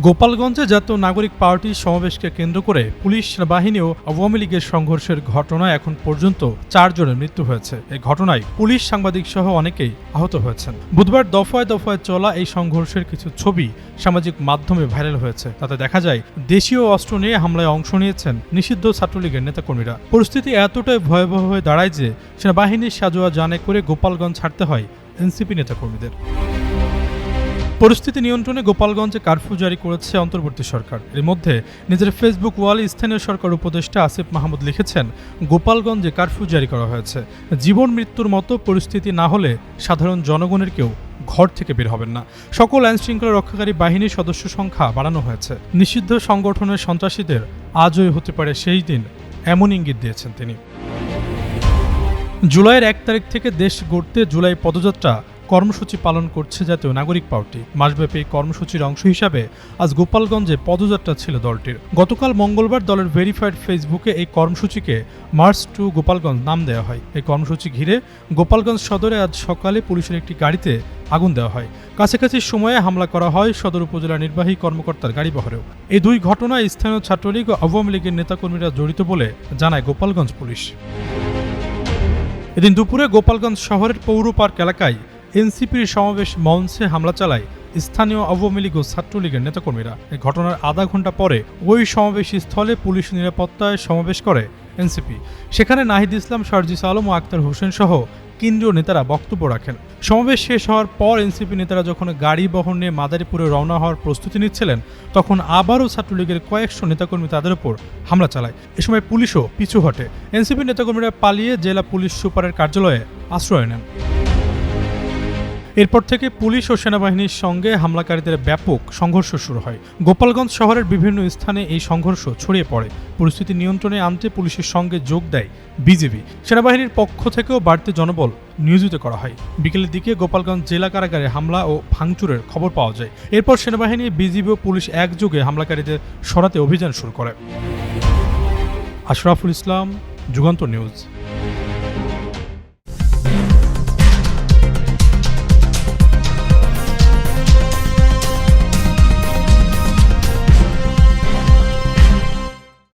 গোপালগঞ্জে জাতীয় নাগরিক পার্টির সমাবেশকে কেন্দ্র করে পুলিশ বাহিনী ও আওয়ামী লীগের সংঘর্ষের ঘটনায় এখন পর্যন্ত চারজনের মৃত্যু হয়েছে। এই ঘটনায় পুলিশ সাংবাদিক সহ অনেকেই আহত হয়েছেন। বুধবার দফায় দফায় চলা এই সংঘর্ষের কিছু ছবি সামাজিক মাধ্যমে ভাইরাল হয়েছে। তাতে দেখা যায়, দেশীয় অস্ত্র নিয়ে হামলায় অংশ নিয়েছেন নিষিদ্ধ ছাত্রলীগের নেতাকর্মীরা। পরিস্থিতি এতটাই ভয়াবহ হয়ে দাঁড়ায় যে, সেনাবাহিনীর সাজোয়া জানে করে গোপালগঞ্জ ছাড়তে হয় এনসিপি নেতাকর্মীদের। পরিস্থিতি নিয়ন্ত্রণে গোপালগঞ্জে কারফিউ জারি করেছে অন্তর্বর্তী সরকার। এর মধ্যে নিজের ফেসবুক ওয়ালে স্থানীয় সরকার উপদেষ্টা আসিফ মাহমুদ লিখেছেন, গোপালগঞ্জে কারফিউ জারি করা হয়েছে। জীবন মৃত্যুর মতো পরিস্থিতি না হলে সাধারণ জনগণের কেউ ঘর থেকে বের হবেন না। সকল আইন শৃঙ্খলা রক্ষাকারী বাহিনীর সদস্য সংখ্যা বাড়ানো হয়েছে। নিষিদ্ধ সংগঠনের সন্ত্রাসীদের আজই হতে পারে সেই দিন। এমন ইঙ্গিত দিয়েছেন তিনি। জুলাইয়ের এক তারিখ থেকে দেশ গড়তে জুলাই পদযাত্রা কর্মসূচি পালন করছে জাতীয় নাগরিক পার্টি। মাসব্যাপী কর্মসূচির অংশ হিসাবে আজ গোপালগঞ্জে পদযাত্রা ছিল দলটির। গতকাল মঙ্গলবার দলের ভেরিফাইড ফেসবুকে এই কর্মসূচিকে মার্চ টু গোপালগঞ্জ নাম দেওয়া হয়। এই কর্মসূচি ঘিরে গোপালগঞ্জ সদরে আজ সকালে পুলিশের একটি গাড়িতে আগুন দেওয়া হয়। কাছাকাছি সময়ে হামলা করা হয় সদর উপজেলা নির্বাহী কর্মকর্তার গাড়ি বহরেও। এই দুই ঘটনায় স্থানীয় ছাত্রলীগ ও আওয়ামী লীগের নেতাকর্মীরা জড়িত বলে জানায় গোপালগঞ্জ পুলিশ। এদিন দুপুরে গোপালগঞ্জ শহরের পৌর পার্ক এলাকায় এনসিপির সমাবেশ মঞ্চে হামলা চালায় স্থানীয় আওয়ামী লীগ ও ছাত্রলীগের নেতাকর্মীরা। এই ঘটনার আধা ঘণ্টা পরে ওই সমাবেশ স্থলে পুলিশ নিরাপত্তায় সমাবেশ করে এনসিপি। সেখানে নাহিদ ইসলাম শারজিস আলম ও আক্তার হোসেন সহ কেন্দ্রীয় নেতারা বক্তব্য রাখেন। সমাবেশ শেষ হওয়ার পর এনসিপি নেতারা যখন গাড়ি বহন নিয়ে মাদারীপুরে রওনা হওয়ার প্রস্তুতি নিচ্ছিলেন, তখন আবারও ছাত্রলীগের কয়েকশো নেতাকর্মী তাদের উপর হামলা চালায়। এ সময় পুলিশও পিছু হটে। এনসিপি নেতাকর্মীরা পালিয়ে জেলা পুলিশ সুপারের কার্যালয়ে আশ্রয় নেন। এরপর থেকে পুলিশ ও সেনাবাহিনীর সঙ্গে হামলাকারীদের ব্যাপক সংঘর্ষ শুরু হয়। গোপালগঞ্জ শহরের বিভিন্ন স্থানে এই সংঘর্ষ ছড়িয়ে পড়ে। পরিস্থিতি নিয়ন্ত্রণে আনতে পুলিশের সঙ্গে যোগ দেয় বিজেপি সেনাবাহিনীর পক্ষ থেকেও বাড়তি জনবল নিয়োজিত করা হয়। বিকেলের দিকে গোপালগঞ্জ জেলা কারাগারে হামলা ও ভাঙচুরের খবর পাওয়া যায়। এরপর সেনাবাহিনী, বিজিবি ও পুলিশ একযোগে হামলাকারীদের সরাতে অভিযান শুরু করে। আশরাফুল ইসলাম যুগান্ত নিউজ।